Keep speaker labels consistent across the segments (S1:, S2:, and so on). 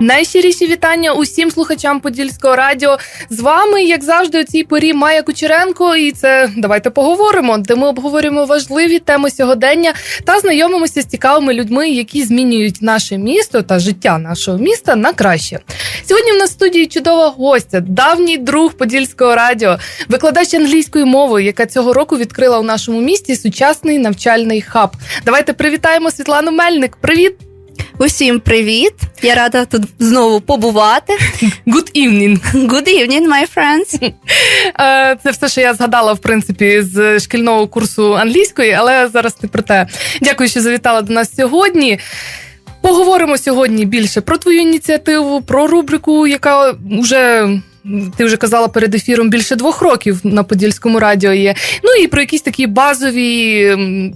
S1: Найщиріші вітання усім слухачам Подільського радіо. З вами, як завжди, у цій порі Майя Кучеренко. І це давайте поговоримо, де ми обговорюємо важливі теми сьогодення та знайомимося з цікавими людьми, які змінюють наше місто та життя нашого міста на краще. Сьогодні в нас в студії чудова гостя, давній друг Подільського радіо, викладач англійської мови, яка цього року відкрила у нашому місті сучасний навчальний хаб. Давайте привітаємо Світлану Мельник. Привіт!
S2: Усім привіт! Я рада тут знову побувати.
S1: Good evening!
S2: Good evening, my friends!
S1: Е, Це все, що я згадала, в принципі, з шкільного курсу англійської, але зараз не про те. Дякую, що завітала до нас сьогодні. Поговоримо сьогодні більше про твою ініціативу, про рубрику, яка вже. Ти вже казала перед ефіром більше двох років на Подільському радіо є. Ну і про якісь такі базові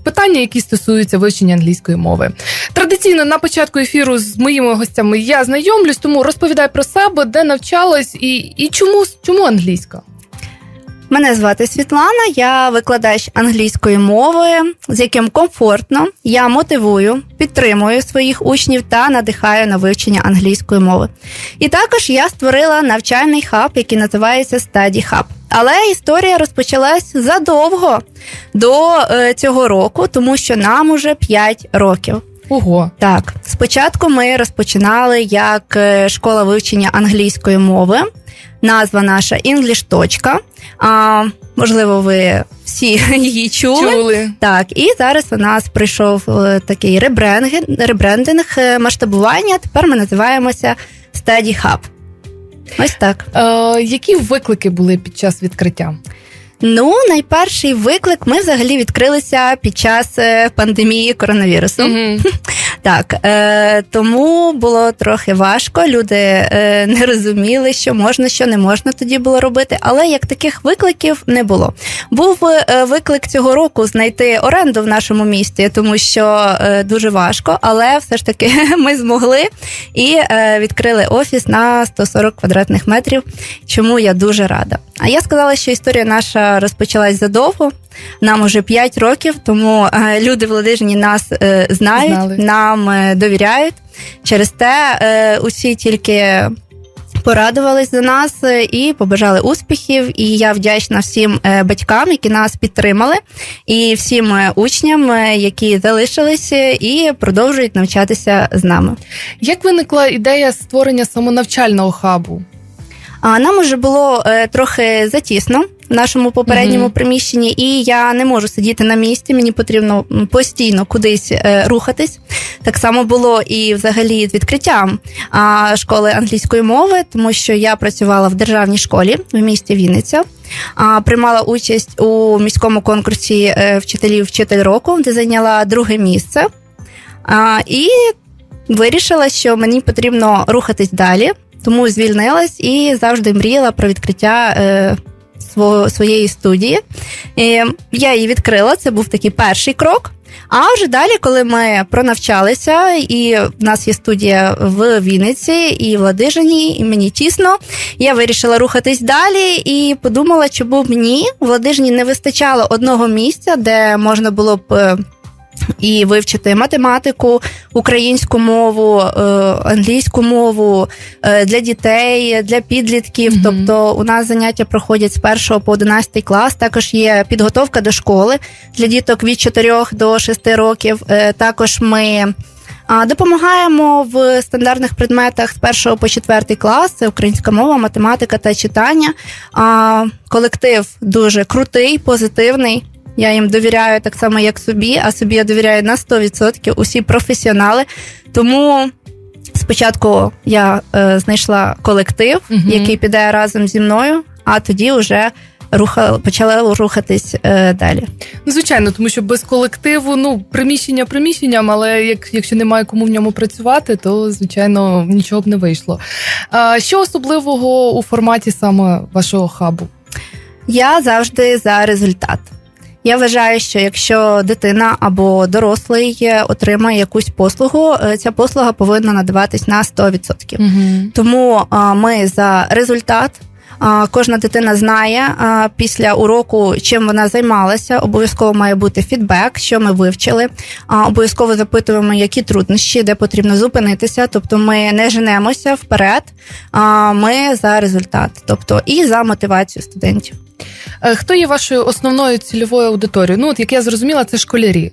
S1: питання, які стосуються вивчення англійської мови. Традиційно на початку ефіру з моїми гостями я знайомлюсь, тому розповідай про себе, де навчалась і, і чому, чому англійська.
S2: Мене звати Світлана, я викладач англійської мови, з яким комфортно. Я мотивую, підтримую своїх учнів та надихаю на вивчення англійської мови. І також я створила навчальний хаб, який називається Study Hub. Але історія розпочалась задовго до е, цього року, тому що нам уже 5 років.
S1: Ого.
S2: Так, спочатку ми розпочинали як е, школа вивчення англійської мови. Назва наша English. Точка. А, можливо, ви всі її чули.
S1: Чули.
S2: Так, і зараз у нас прийшов е, такий ребрендинг, ребрендинг е, масштабування. Тепер ми називаємося Study Hub. Ось так.
S1: Е, які виклики були під час відкриття?
S2: Ну, найперший виклик ми взагалі відкрилися під час е, пандемії коронавірусу.
S1: Мгм.
S2: Так, е, тому було трохи важко. Люди е, не розуміли, що можна, що не можна тоді було робити. Але як таких викликів не було. Був е, виклик цього року знайти оренду в нашому місті, тому що е, дуже важко, але все ж таки ми змогли і е, відкрили офіс на 140 квадратних метрів. Чому я дуже рада. А я сказала, що історія наша розпочалась задовго. Нам уже 5 років, тому е, люди в Ладижні нас е, знають,
S1: Знали.
S2: нам е, довіряють. Через те усі тільки порадувались за нас і побажали успіхів. І я вдячна всім батькам, які нас підтримали, і всім учням, які залишилися і продовжують навчатися з нами.
S1: Як виникла ідея створення самонавчального хабу?
S2: А нам уже було трохи затісно нашому попередньому
S1: Мгм.
S2: приміщенні, і я не можу сидіти на місці. Мені потрібно постійно кудись е, рухатись. Так само було і взагалі з відкриттям а, школи англійської мови, тому що я працювала в державній школі в місті Вінниця. Приймала участь у міському конкурсі е, вчителів вчитель року, де зайняла друге місце. І вирішила, що мені потрібно рухатись далі, тому звільнилась і завжди мріяла про відкриття е, свого, своєї студії. І я її відкрила, це був такий перший крок. А вже далі, коли ми пронавчалися, і в нас є студія в Вінниці і в Ладижині, і мені тісно, я вирішила рухатись далі і подумала, чому б ні. В Ладижині не вистачало одного місця, де можна було б. І вивчити математику, українську мову, е, англійську мову е, для дітей, для підлітків.
S1: Мгм.
S2: Тобто у нас заняття проходять з 1 по 11 клас. Також є підготовка до школи для діток від 4 до 6 років. Е, Також ми допомагаємо в стандартних предметах з 1 по 4 клас. Це українська мова, математика та читання. Колектив дуже крутий, позитивний. Я їм довіряю так само, як собі, а собі я довіряю на 100%. Усі професіонали. Тому спочатку я е, знайшла колектив,
S1: Мгм.
S2: який піде разом зі мною, а тоді вже руха, почала рухатись е, далі.
S1: Ну, звичайно, тому що без колективу, ну, приміщення приміщенням, але як, якщо немає кому в ньому працювати, то звичайно нічого б не вийшло. А, що особливого у форматі саме вашого хабу?
S2: Я завжди за результат. Я вважаю, що якщо дитина або дорослий е, отримає якусь послугу, е, ця послуга повинна надаватись на 100%.
S1: Угу.
S2: Тому ми за результат. Кожна дитина знає після уроку, чим вона займалася. Обов'язково має бути фідбек, що ми вивчили. Обов'язково запитуємо, які труднощі, де потрібно зупинитися. Тобто, ми не женемося вперед. А ми за результат, тобто і за мотивацію студентів.
S1: Е, Хто є вашою основною цільовою аудиторією? Ну, от як я зрозуміла, це школярі.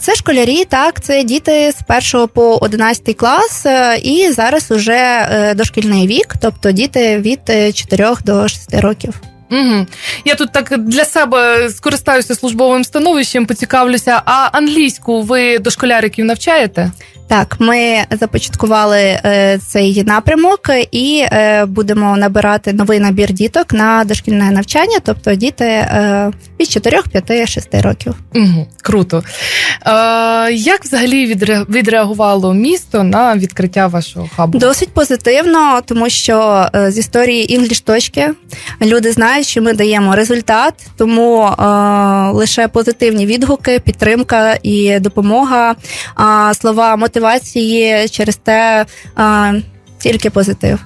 S2: Це школярі, так, це діти з 1 по 11 клас, е, і зараз уже е, дошкільний вік, тобто діти від е, 4 до 6 років.
S1: Угу. Я тут так для себе скористаюся службовим становищем, поцікавлюся. А англійську ви дошколяриків навчаєте?
S2: Так, ми започаткували е, цей напрямок і е, будемо набирати новий набір діток на дошкільне навчання, тобто діти е, від 4, 5, 6 років.
S1: Угу. Круто. Е, як взагалі відре- відреагувало місто на відкриття вашого хабу?
S2: Досить позитивно, тому що е, з історії інгліш точки люди знають, що ми даємо результат, тому е, лише позитивні відгуки, підтримка і допомога, а слова мотивації через те е, тільки позитив.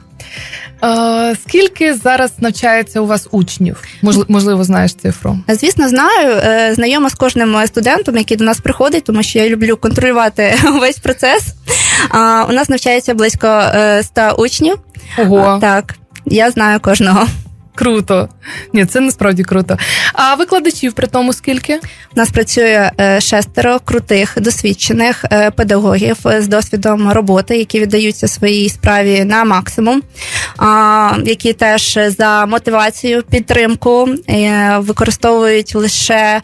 S1: Е, скільки зараз навчається у вас учнів? Можливо, знаєш цифру?
S2: Звісно, знаю, е, знайома з кожним студентом, який до нас приходить, тому що я люблю контролювати весь процес. А, У нас навчається близько е, 100 учнів.
S1: Ого,
S2: А, Так, я знаю кожного.
S1: Круто. Ні, це насправді круто. А викладачів при тому скільки?
S2: У нас працює е, шестеро крутих досвідчених е, педагогів е, з досвідом роботи, які віддаються своїй справі на максимум, які теж за мотивацію, підтримку використовують лише.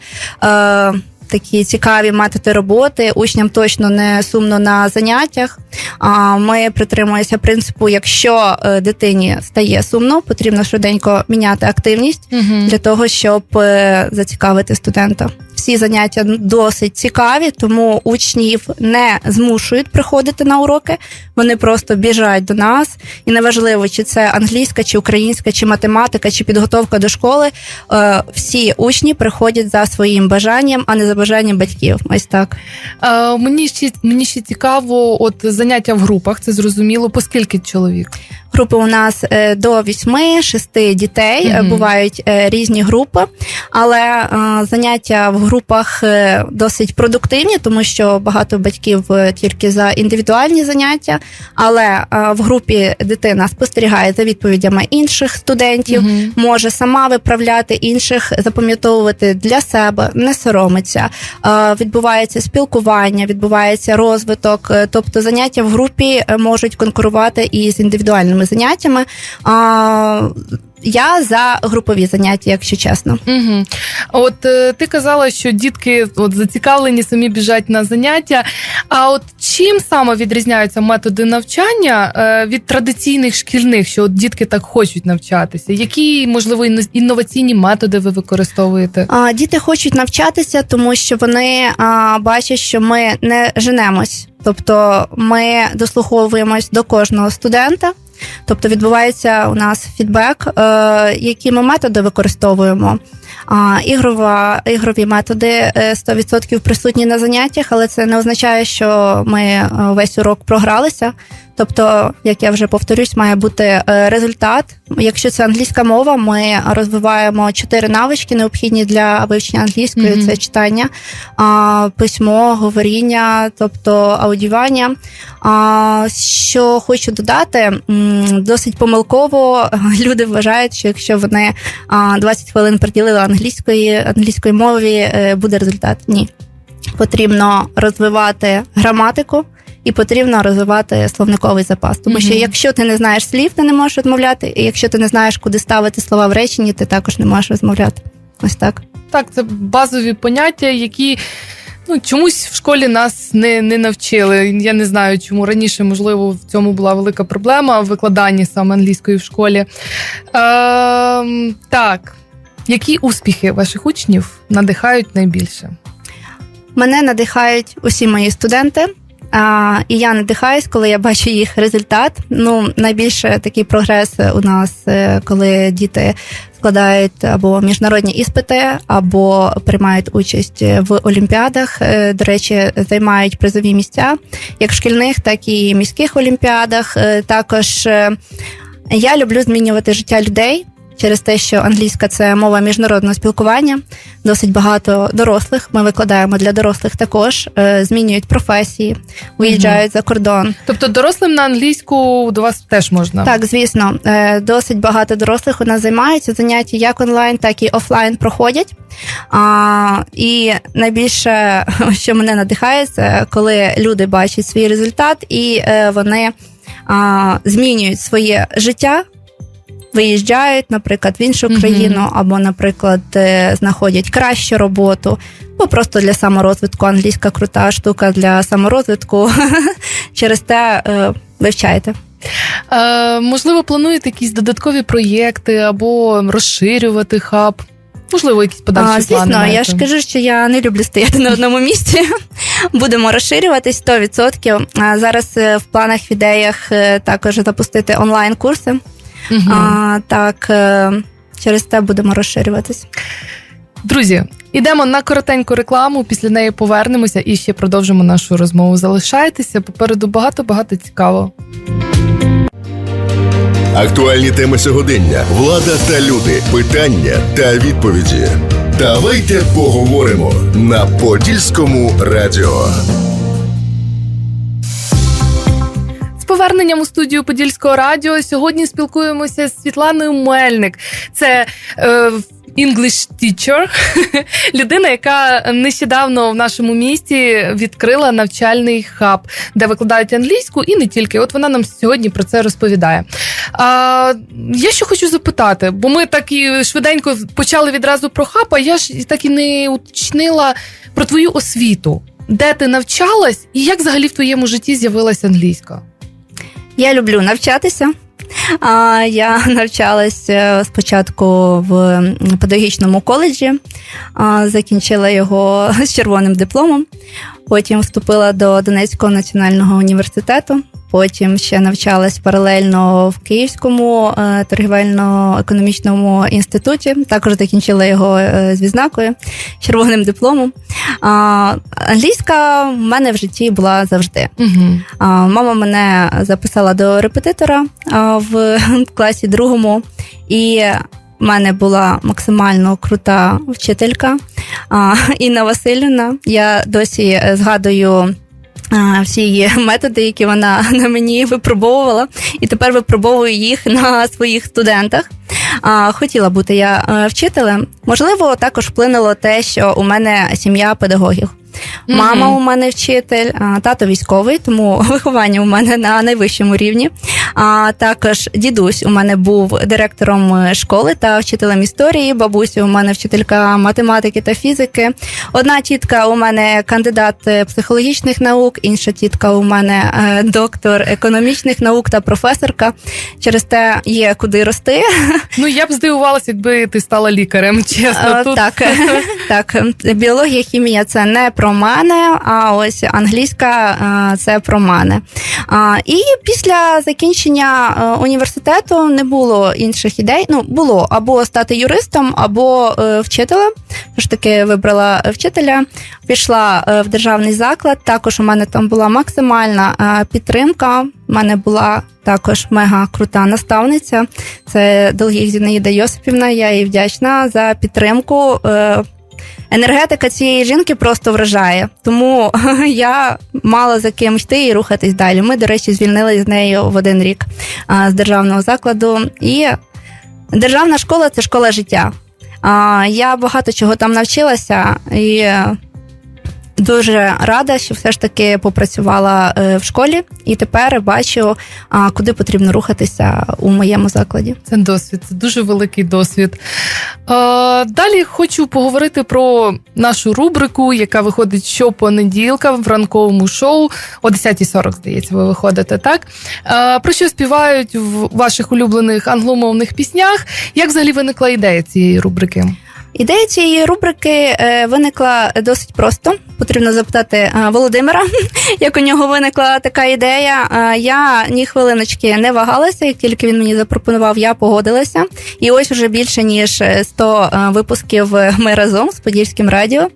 S2: Такі цікаві методи роботи, учням точно не сумно на заняттях. А ми притримуємося принципу: якщо е, дитині стає сумно, потрібно швиденько міняти активність
S1: Угу.
S2: для того, щоб е, зацікавити студента. Всі заняття досить цікаві, тому учнів не змушують приходити на уроки. Вони просто біжать до нас, і неважливо, чи це англійська, чи українська, чи математика, чи підготовка до школи. е, Всі учні приходять за своїм бажанням, а не за бажанням батьків. Ось так.
S1: Е, мені ще мені ще цікаво, от заняття в групах, це зрозуміло, по скільки чоловік?
S2: Групи у нас е, до 8-6 дітей.
S1: Мгм.
S2: Бувають різні групи, але заняття в групах е, досить продуктивні, тому що багато батьків е, тільки за індивідуальні заняття. Але е, в групі дитина спостерігає за відповідями інших студентів.
S1: Мгм.
S2: Може сама виправляти інших, запам'ятовувати для себе, не соромиться. Відбувається спілкування, відбувається розвиток. Тобто заняття в групі можуть конкурувати і з індивідуальними заняттями. Я за групові заняття, якщо чесно.
S1: Угу. От е, ти казала, що дітки от зацікавлені самі біжать на заняття. А от чим саме відрізняються методи навчання е, від традиційних шкільних, що от дітки так хочуть навчатися? Які можливо інноваційні методи ви використовуєте?
S2: А, Діти хочуть навчатися, тому що вони а, бачать, що ми не женемось. Тобто ми дослуховуємось до кожного студента. Тобто відбувається у нас фідбек, е, які ми методи використовуємо. Ігрова, ігрові методи е, 100% присутні на заняттях, але це не означає, що ми е, весь урок програлися. Тобто, як я вже повторюсь, має бути е, результат. Якщо це англійська мова, ми розвиваємо чотири навички, необхідні для вивчення англійської:
S1: Мгм.
S2: це читання, письмо, говоріння, тобто аудіювання. Що хочу додати, досить помилково люди вважають, що якщо вони а, 20 хвилин приділили англійської англійської мові, е, буде результат. Ні. Потрібно розвивати граматику і потрібно розвивати словниковий запас. Тому що якщо ти не знаєш слів, ти не можеш розмовляти, і якщо ти не знаєш, куди ставити слова в реченні, ти також не можеш розмовляти. Ось так.
S1: Так, це базові поняття, які. Ну, чомусь в школі нас не, не навчили. Я не знаю, чому раніше, можливо, в цьому була велика проблема в викладанні саме англійської в школі. Ем, так, які успіхи ваших учнів надихають найбільше?
S2: Мене надихають усі мої студенти. А, і я надихаюсь, коли я бачу їх результат. Ну, найбільше такий прогрес у нас, е, коли діти складають або міжнародні іспити, або приймають участь в олімпіадах. Е, До речі, займають призові місця як в шкільних, так і міських олімпіадах. Е, Також я люблю змінювати життя людей. Через те, що англійська це мова міжнародного спілкування, досить багато дорослих. Ми викладаємо для дорослих також, е, змінюють професії, виїжджають за кордон.
S1: Тобто дорослим на англійську до вас теж можна.
S2: Так, звісно, е, досить багато дорослих у нас займаються. Заняття як онлайн, так і офлайн проходять. А, і найбільше, що мене надихає, це коли люди бачать свій результат і е, вони змінюють своє життя. Виїжджають, наприклад, в іншу
S1: Мгм.
S2: країну, або, наприклад, е, знаходять кращу роботу, або просто для саморозвитку. Англійська крута штука для саморозвитку. Через те е, вивчайте.
S1: Е, можливо, плануєте якісь додаткові проєкти або розширювати хаб? Можливо, якісь подальші
S2: А,
S1: плани
S2: звісно,
S1: маєте?
S2: я ж кажу, що я не люблю стояти на одному місці. Будемо розширюватись 100%. А зараз е, в планах в ідеях також запустити онлайн-курси.
S1: Мгм.
S2: А, так, е, через те будемо розширюватись.
S1: Друзі, ідемо на коротеньку рекламу. Після неї повернемося і ще продовжимо нашу розмову. Залишайтеся попереду багато-багато цікавого.
S3: Актуальні теми сьогодення, влада та люди, питання та відповіді. Давайте поговоримо на Подільському радіо.
S1: Поверненням у студію Подільського радіо сьогодні спілкуємося з Світланою Мельник. Це е, English teacher, людина, яка нещодавно в нашому місті відкрила навчальний хаб, де викладають англійську і не тільки. От вона нам сьогодні про це розповідає. А, я що хочу запитати, бо ми так і швиденько почали відразу про хаб, а я ж так і не уточнила про твою освіту. Де ти навчалась, і як взагалі в твоєму житті з'явилася англійська?
S2: Я люблю навчатися. А, Я навчалась е, спочатку в педагогічному коледжі, закінчила його з червоним дипломом. Потім вступила до Донецького національного університету. Потім ще навчалась паралельно в Київському е, торгівельно-економічному інституті. Також закінчила його е, з відзнакою, червоним дипломом. А, Англійська в мене в житті була завжди.
S1: Угу.
S2: А, Мама мене записала до репетитора в класі другому, і в мене була максимально крута вчителька Інна Васильівна. Я досі е, згадую. Всі її методи, які вона на мені випробовувала, і тепер випробовую їх на своїх студентах. Хотіла бути я е, вчителем. Можливо, також вплинуло те, що у мене сім'я педагогів. Мама у мене вчитель, тато військовий, тому виховання у мене на найвищому рівні. А також дідусь у мене був директором е, школи та вчителем історії. Бабуся у мене вчителька математики та фізики. Одна тітка у мене кандидат е, психологічних наук, інша тітка у мене е, доктор економічних наук та професорка. Через те є куди рости.
S1: Ну я б здивувалася, якби ти стала лікарем. Чесно, тут
S2: Так, так, біологія, хімія це не про мене, а ось англійська це про мене. І після закінчення е, університету не було інших ідей. Ну, було або стати юристом, або е, вчителем. Тож таки вибрала вчителя, пішла е, в державний заклад. Також у мене там була максимальна підтримка. У мене була також мега крута наставниця. Це Долгих Зінаїда Йосипівна. Я їй вдячна за підтримку. Енергетика цієї жінки просто вражає, тому я мала за ким йти і рухатись далі. Ми, до речі, звільнилися з нею в один рік з державного закладу. І державна школа це школа життя. Я багато чого там навчилася і дуже рада, що все ж таки попрацювала е, в школі, і тепер бачу, куди потрібно рухатися у моєму закладі.
S1: це досвід, це дуже великий досвід. Далі хочу поговорити про нашу рубрику, яка виходить щопонеділка в ранковому шоу о 10.40, здається, ви виходите, так? Про що співають в ваших улюблених англомовних піснях? Як взагалі виникла ідея цієї рубрики?
S2: Ідея цієї рубрики е, виникла досить просто. потрібно запитати е, Володимира, як у нього виникла така ідея. Е, Я ні хвилиночки не вагалася, як тільки він мені запропонував, я погодилася. І ось уже більше ніж 100 е, випусків ми разом з Подільським радіо.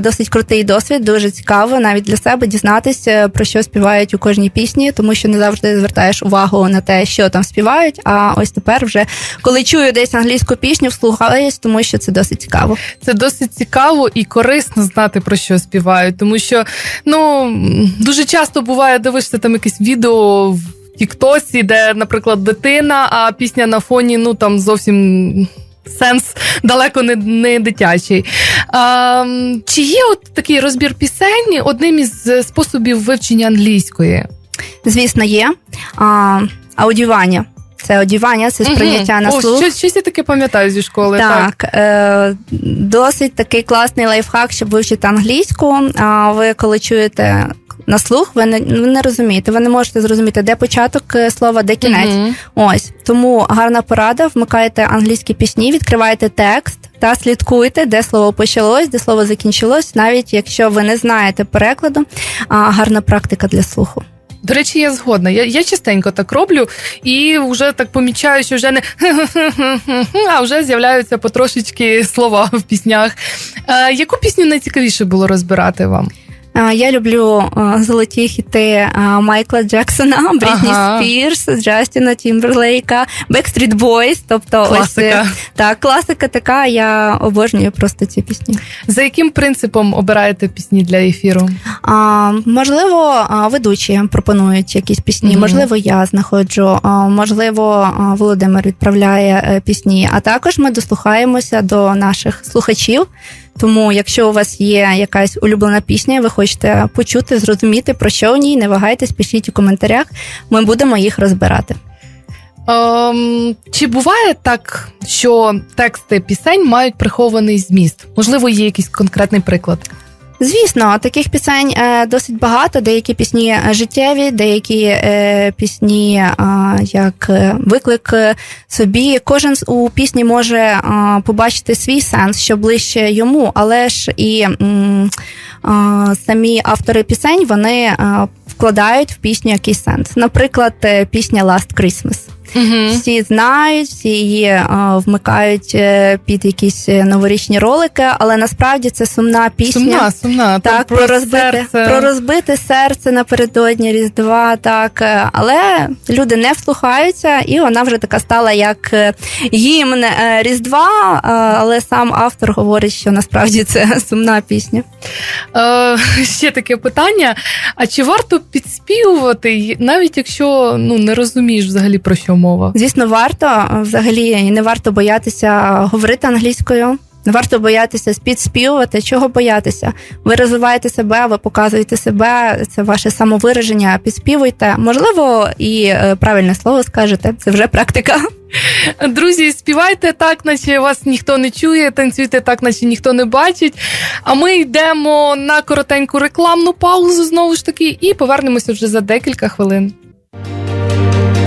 S2: Досить крутий досвід, дуже цікаво навіть для себе дізнатися, про що співають у кожній пісні, тому що не завжди звертаєш увагу на те, що там співають. А ось тепер, вже коли чую десь англійську пісню, вслухаюсь, тому що це досить цікаво.
S1: Це досить цікаво і корисно знати про що співають, тому що ну дуже часто буває дивишся там якесь відео в Тіктосі, де, наприклад, дитина, а пісня на фоні, ну там зовсім. Сенс далеко не, не дитячий. А, чи є от такий розбір пісень одним із способів вивчення англійської?
S2: Звісно, є а, аудіювання. Це одівання, це сприйняття
S1: Мгм.
S2: на
S1: О,
S2: слух.
S1: Щось, щось я таке пам'ятаю зі школи. Так.
S2: Так, е, досить такий класний лайфхак, щоб вивчити англійську. А ви коли чуєте на слух, ви не, ви не розумієте. Ви не можете зрозуміти, де початок е, слова, де кінець.
S1: Мгм.
S2: Ось тому гарна порада. Вмикаєте англійські пісні, відкриваєте текст та слідкуйте, де слово почалось, де слово закінчилось, навіть якщо ви не знаєте перекладу. А, гарна практика для слуху.
S1: До речі, я згодна. Я, я частенько так роблю і вже так помічаю, що вже не а вже з'являються потрошечки слова в піснях. Е, яку пісню найцікавіше було розбирати вам?
S2: Я люблю золоті хіти Майкла Джексона, Брітні
S1: Ага.
S2: Спірс, Джастіна Тімберлейка, Backstreet Boys. Тобто, ось
S1: Класика.
S2: е, так, класика така. Я обожнюю просто ці пісні.
S1: За яким принципом обираєте пісні для ефіру?
S2: А, можливо, ведучі пропонують якісь пісні.
S1: Мгм.
S2: Можливо, я знаходжу. А, можливо, Володимир відправляє е, пісні. А також ми дослухаємося до наших слухачів. Тому, якщо у вас є якась улюблена пісня, ви хочете почути, зрозуміти про що в ній, не вагайтесь, пишіть у коментарях. Ми будемо їх розбирати.
S1: Ем, чи буває так, що тексти пісень мають прихований зміст? Можливо, є якийсь конкретний приклад?
S2: Звісно, таких пісень е, досить багато. Деякі пісні е, життєві, деякі е, пісні як виклик собі. Кожен у пісні може побачити свій сенс, що ближче йому, але ж і самі автори пісень вони вкладають в пісню якийсь сенс. Наприклад, пісня Last Christmas.
S1: Угу.
S2: Всі знають, всі її е, вмикають е, під якісь е, новорічні ролики, але насправді це сумна пісня.
S1: Сумна, сумна.
S2: Так, про, розбите,
S1: серце.
S2: про розбите серце напередодні Різдва, так. Але люди не вслухаються, і вона вже така стала як гімн Різдва, але сам автор говорить, що насправді це сумна пісня.
S1: Е, ще таке питання: а чи варто підспівувати, навіть якщо ну не розумієш взагалі про що мова?
S2: Звісно, варто взагалі не варто боятися говорити англійською. Не варто боятися спідспівувати. Чого боятися? Ви розвиваєте себе, ви показуєте себе, це ваше самовираження. Підспівуйте. Можливо, і е, правильне слово скажете. Це вже практика.
S1: Друзі, співайте так, наче вас ніхто не чує, танцюйте так, наче ніхто не бачить. А ми йдемо на коротеньку рекламну паузу знову ж таки і повернемося вже за декілька хвилин.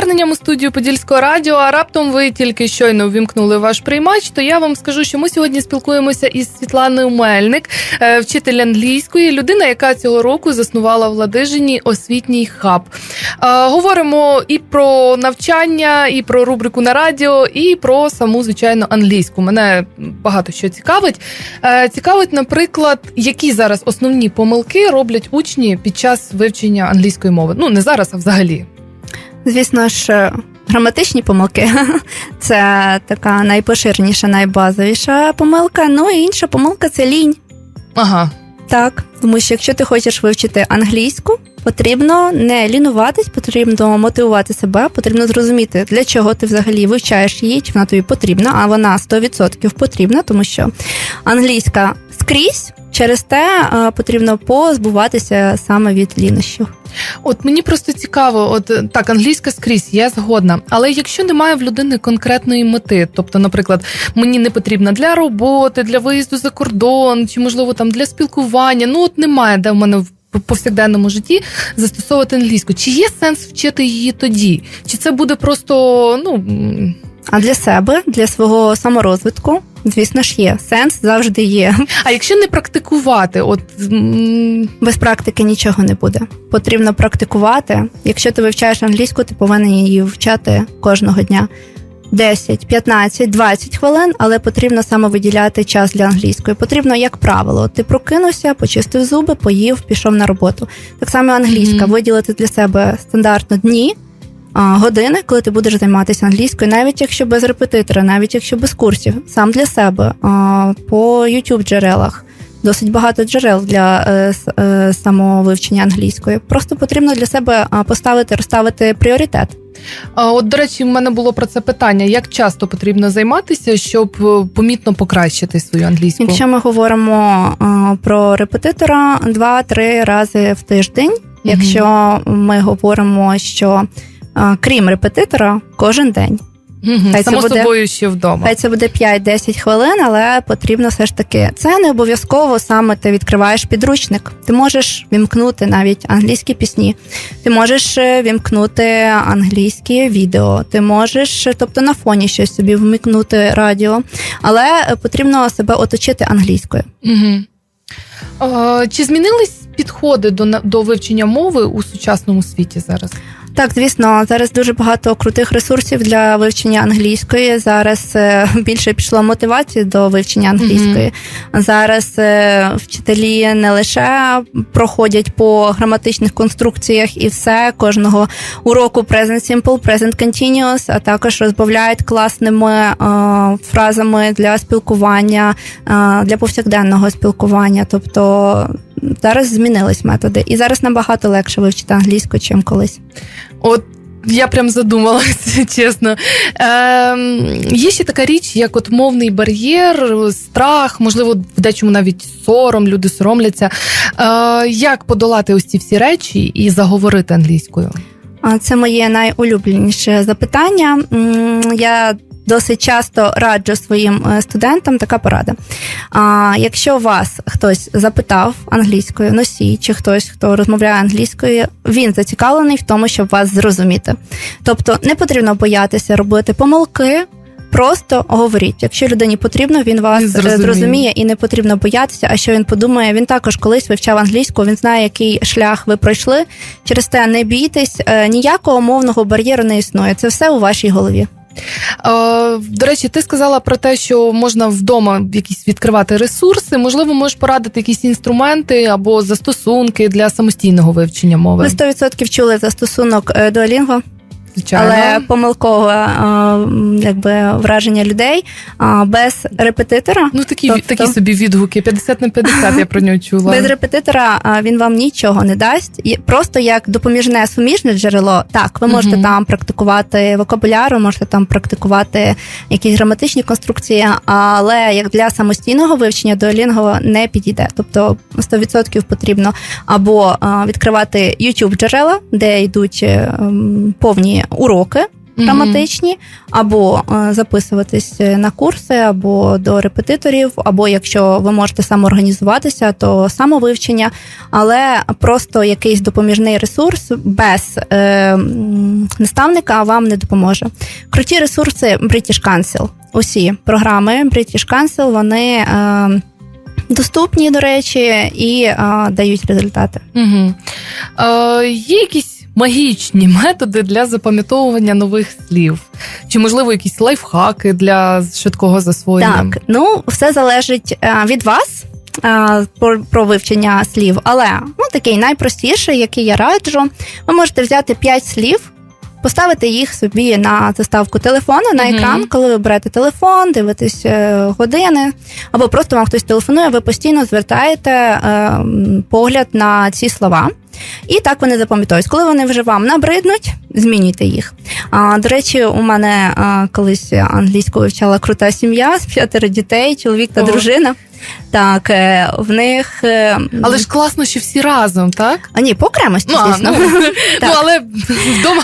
S1: Поверненням у студію Подільського радіо. А раптом ви тільки щойно ввімкнули ваш приймач. То я вам скажу, що ми сьогодні спілкуємося із Світланою Мельник, е, вчитель англійської, людина, яка цього року заснувала в Ладижині освітній хаб. Е, Говоримо і про навчання, і про рубрику на радіо, і про саму звичайно англійську. Мене багато що цікавить. Е, Цікавить, наприклад, які зараз основні помилки роблять учні під час вивчення англійської мови. Ну не зараз, а взагалі.
S2: Звісно ж, е, граматичні помилки це така найпоширеніша, найбазовіша помилка. Ну і інша помилка це лінь.
S1: Ага.
S2: Так, тому що якщо ти хочеш вивчити англійську, потрібно не лінуватись, потрібно мотивувати себе, потрібно зрозуміти, для чого ти взагалі вивчаєш її, чи вона тобі потрібна, а вона 100% потрібна, тому що англійська скрізь. Через те е, потрібно позбуватися саме від лінощів.
S1: От мені просто цікаво, от е, так, англійська скрізь, я згодна. Але якщо немає в людини конкретної мети, тобто, наприклад, мені не потрібна для роботи, для виїзду за кордон, чи можливо там для спілкування, ну от немає, де в мене в повсякденному житті застосовувати англійську. Чи є сенс вчити її тоді? Чи це буде просто ну
S2: А для себе, для свого саморозвитку, звісно ж, є сенс завжди є.
S1: а якщо не практикувати, от
S2: Без практики нічого не буде. Потрібно практикувати. Якщо ти вивчаєш англійську, ти повинен її вивчати кожного дня. 10, 15, 20 хвилин, але потрібно саме виділяти час для англійської. Потрібно, як правило, ти прокинувся, почистив зуби, поїв, пішов на роботу. Так само англійська,
S1: Мгм.
S2: виділити для себе стандартно дні, години, коли ти будеш займатися англійською, навіть якщо без репетитора, навіть якщо без курсів, сам для себе по youtube джерелах. Досить багато джерел для е, е, самовивчення англійської. Просто потрібно для себе поставити, розставити пріоритет.
S1: от до речі, в мене було про це питання: як часто потрібно займатися, щоб е, помітно покращити свою англійську?
S2: Якщо ми говоримо а, про репетитора 2-3 рази в тиждень. Якщо ми говоримо, що крім репетитора, кожен день. Хай це
S1: Само
S2: буде-
S1: собою ще вдома.
S2: Хай це буде 5-10 хвилин, але потрібно все ж таки. Це не обов'язково саме ти відкриваєш підручник. Ти можеш вімкнути навіть англійські пісні, ти можеш е, вімкнути англійські відео, ти можеш, е, тобто на фоні щось собі вмикнути радіо, але е, потрібно себе оточити англійською.
S1: Угу. А, чи змінились підходи до, до вивчення мови у сучасному світі зараз?
S2: Так, звісно, зараз дуже багато крутих ресурсів для вивчення англійської. Зараз е, більше пішло мотивації до вивчення англійської. Зараз е, вчителі не лише проходять по граматичних конструкціях і все кожного уроку present simple, present continuous, а також розбавляють класними е, фразами для спілкування, е, для повсякденного спілкування. Тобто зараз змінились методи, і зараз набагато легше вивчити англійську, чим колись.
S1: От я прям задумалася, чесно. Ем, є ще така річ, як от мовний бар'єр, страх, можливо, в дечому навіть сором, люди соромляться. Е, як подолати ось ці всі речі і заговорити англійською?
S2: Це моє найулюбленіше запитання. Я досить часто раджу своїм е, студентам така порада. А, Якщо вас хтось запитав англійською, носій чи хтось, хто розмовляє англійською, він зацікавлений в тому, щоб вас зрозуміти. Тобто не потрібно боятися робити помилки. Просто говоріть. Якщо людині потрібно, він вас е,
S1: зрозуміє.
S2: зрозуміє і не потрібно боятися. А що він подумає? Він також колись вивчав англійську. Він знає, який шлях ви пройшли. Через те не бійтесь, е, ніякого мовного бар'єру не існує. Це все у вашій голові.
S1: Е, до речі, ти сказала про те, що можна вдома якісь відкривати ресурси. Можливо, можеш порадити якісь інструменти або застосунки для самостійного вивчення мови.
S2: Ви 100% чули застосунок е, Duolingo,
S1: Звичайно.
S2: але помилкове е, якби враження людей а, без репетитора.
S1: Ну, такі,
S2: Тобто-
S1: такі собі відгуки. 50 на 50 я про нього чула.
S2: Без репетитора він вам нічого не дасть. Просто як допоміжне суміжне джерело. Так, ви можете
S1: Мгм.
S2: там практикувати вокабуляру, можете там практикувати якісь граматичні конструкції, але як для самостійного вивчення Duolingo не підійде. Тобто 100% потрібно або відкривати youtube джерела, де йдуть е, повні уроки
S1: Мгм.
S2: граматичні, або е, записуватись на курси, або до репетиторів, або якщо ви можете самоорганізуватися, то самовивчення, але просто якийсь допоміжний ресурс без е, наставника вам не допоможе. Круті ресурси British Council. Усі програми British Council, вони. Е, Доступні, до речі, і е, дають результати.
S1: Угу. Е, є якісь магічні методи для запам'ятовування нових слів? Чи, можливо, якісь лайфхаки для швидкого засвоєння?
S2: Так, ну все залежить е, від вас. е, Про, про вивчення слів, але ну такий найпростіший, який я раджу, ви можете взяти 5 слів, поставити їх собі на заставку телефону на
S1: Мгм.
S2: екран, коли ви берете телефон, дивитесь е, години, або просто вам хтось телефонує, ви постійно звертаєте е, погляд на ці слова. І так вони запам'ятовують. Коли вони вже вам набриднуть, змінюйте їх. А, до речі, у мене а, колись англійську вивчала крута сім'я з п'ятеро дітей, чоловік та
S1: Ого.
S2: дружина. Так, е, в них. е,
S1: Але ж класно, що всі разом, так?
S2: А ні, по окремості,
S1: Ну, а,
S2: звісно.
S1: ну, ну, але вдома,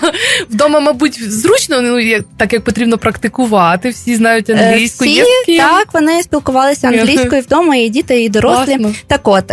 S1: вдома, мабуть, зручно, ну, як- так як потрібно практикувати, всі знають
S2: Е,
S1: англійську.
S2: всі,
S1: Є?
S2: Так, вони спілкувалися англійською вдома, і діти, і дорослі.
S1: Класно.
S2: Так от,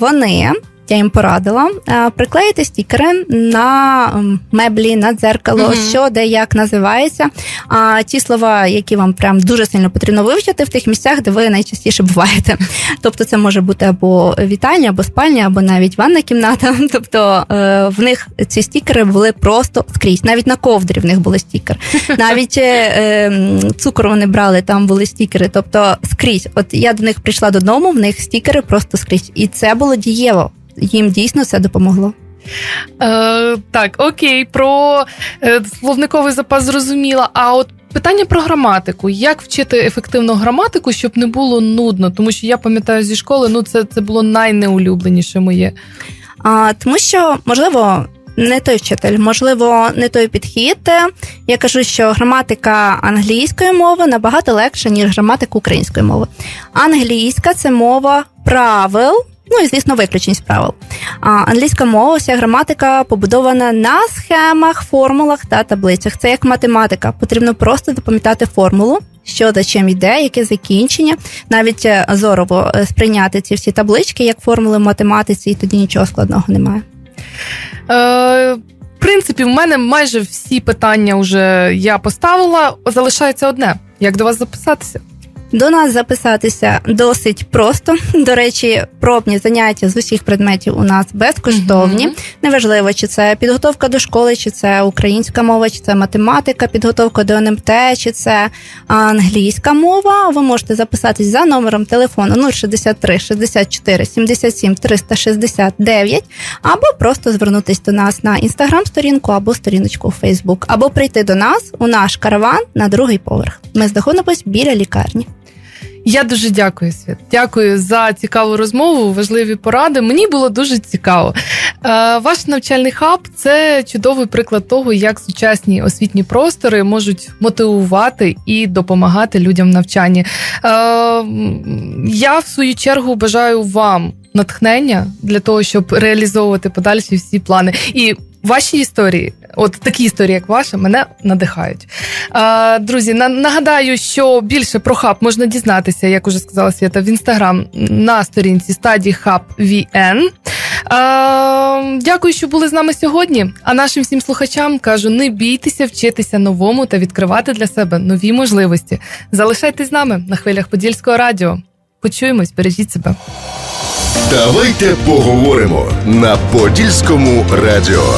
S2: вони я їм порадила е, приклеїти стікери на меблі, на дзеркало,
S1: Мгм.
S2: що де як називається. А ті слова, які вам прям дуже сильно потрібно вивчити в тих місцях, де ви найчастіше буваєте. Тобто, це може бути або вітальня, або спальня, або навіть ванна кімната. Тобто е, в них ці стікери були просто скрізь. Навіть на ковдрі в них були стікери. Навіть е, цукор вони брали, там були стікери. Тобто скрізь. От я до них прийшла додому, в них стікери просто скрізь. І це було дієво. Їм дійсно це допомогло.
S1: Е, так, окей, про е, словниковий запас зрозуміла. А от питання про граматику. Як вчити ефективну граматику, щоб не було нудно? Тому що я пам'ятаю зі школи, ну це, це було найнеулюбленіше моє.
S2: А, тому що, можливо, не той вчитель, можливо, не той підхід. Я кажу, що граматика англійської мови набагато легша, ніж граматика української мови. Англійська це мова правил. Ну і звісно, виключень з правил. Англійська мова, вся граматика побудована на схемах, формулах та таблицях. Це як математика. Потрібно просто запам'ятати формулу, що за чим йде, яке закінчення. Навіть е, зорово е, сприйняти ці всі таблички як формули в математиці, і тоді нічого складного немає.
S1: Е, в принципі, в мене майже всі питання вже я поставила. Залишається одне: як до вас записатися?
S2: До нас записатися досить просто. До речі, пробні заняття з усіх предметів у нас безкоштовні.
S1: Мгм.
S2: Неважливо, чи це підготовка до школи, чи це українська мова, чи це математика, підготовка до НМТ, чи це англійська мова. Ви можете записатись за номером телефону 063 64 77 369, або просто звернутись до нас на інстаграм-сторінку або сторіночку у Фейсбук, або прийти до нас у наш караван на другий поверх. Ми знаходимось біля лікарні.
S1: Я дуже дякую, Світ. Дякую за цікаву розмову, важливі поради. Мені було дуже цікаво. Е, ваш навчальний хаб це чудовий приклад того, як сучасні освітні простори можуть мотивувати і допомагати людям в навчанні. Е, я в свою чергу бажаю вам натхнення для того, щоб реалізовувати подальші всі плани. І ваші історії, от такі історії, як ваша, мене надихають. Друзі, на- нагадаю, що більше про хаб можна дізнатися, як уже сказала Свята, в інстаграм на сторінці стадії VN. Е, Дякую, що були з нами сьогодні. А нашим всім слухачам кажу: не бійтеся вчитися новому та відкривати для себе нові можливості. Залишайтесь з нами на хвилях Подільського радіо. Почуємось, бережіть себе.
S3: Давайте поговоримо на Подільському радіо.